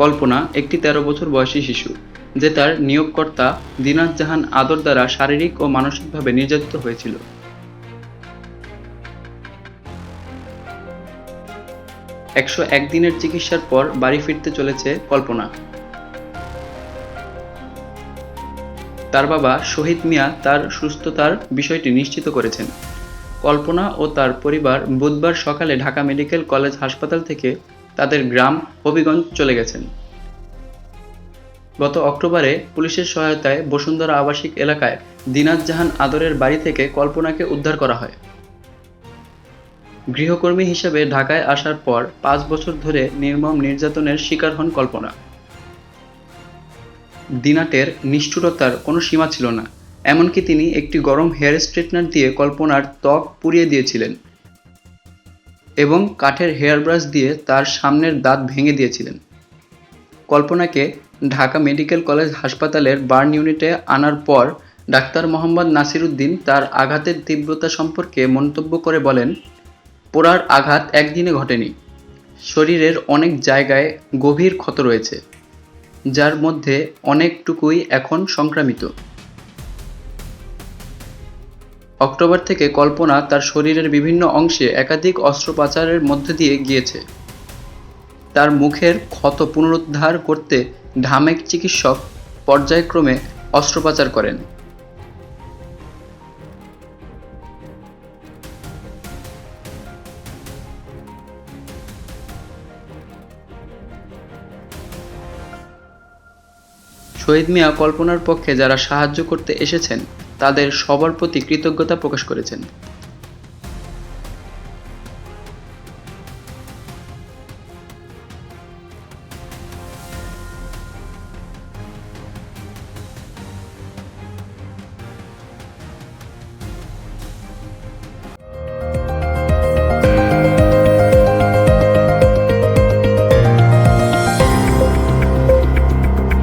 কল্পনা একটি তেরো বছর বয়সী শিশু, যে তার নিয়োগকর্তা দিনাজ জাহান আদর দ্বারা শারীরিক ও মানসিকভাবে নির্যাতিত হয়েছিল। একশো এক দিনের চিকিৎসার পর বাড়ি ফিরতে চলেছে কল্পনা। তার বাবা শহীদ মিয়া তার সুস্থতার বিষয়টি নিশ্চিত করেছেন। কল্পনা ও তার পরিবার বুধবার সকালে ঢাকা মেডিকেল কলেজ হাসপাতাল থেকে তাদের গ্রাম হবিগঞ্জ চলে গেছেন। গত অক্টোবরে পুলিশের সহায়তায় বসুন্ধরা আবাসিক এলাকায় দিনাজ জাহান আদরের বাড়ি থেকে কল্পনাকে উদ্ধার করা হয়। গৃহকর্মী হিসেবে ঢাকায় আসার পর পাঁচ বছর ধরে নির্মম নির্যাতনের শিকার হন কল্পনা। দিনাটের নিষ্ঠুরতার কোনো সীমা ছিল না, এমনকি তিনি একটি গরম হেয়ার স্ট্রেটনার দিয়ে কল্পনার ত্বক পুড়িয়ে দিয়েছিলেন। এবং কাঠের হেয়ার ব্রাশ দিয়ে তার সামনের দাঁত ভেঙে দিয়েছিলেন। কল্পনাকে ঢাকা মেডিকেল কলেজ হাসপাতালের বার্ন ইউনিটে আনার পর ডাক্তার মোহাম্মদ নাসিরুদ্দিন তার আঘাতের তীব্রতা সম্পর্কে মন্তব্য করে বলেন, পোড়ার আঘাত একদিনে ঘটেনি। শরীরের অনেক জায়গায় গভীর ক্ষত রয়েছে, যার মধ্যে অনেকটুকুই এখন সংক্রামিত। অক্টোবর থেকে কল্পনা তার শরীরের বিভিন্ন অংশে একাধিক অস্ত্রোপচারের মধ্যে দিয়ে গিয়েছে। তার মুখের ক্ষত পুনরুদ্ধার করতে ঢামেক চিকিৎসক পর্যায়ক্রমে অস্ত্রোপচার করেন। শহীদ মিয়া কল্পনার পক্ষে যারা সাহায্য করতে এসেছেন তাদের সবার প্রতি কৃতজ্ঞতা প্রকাশ করেছেন।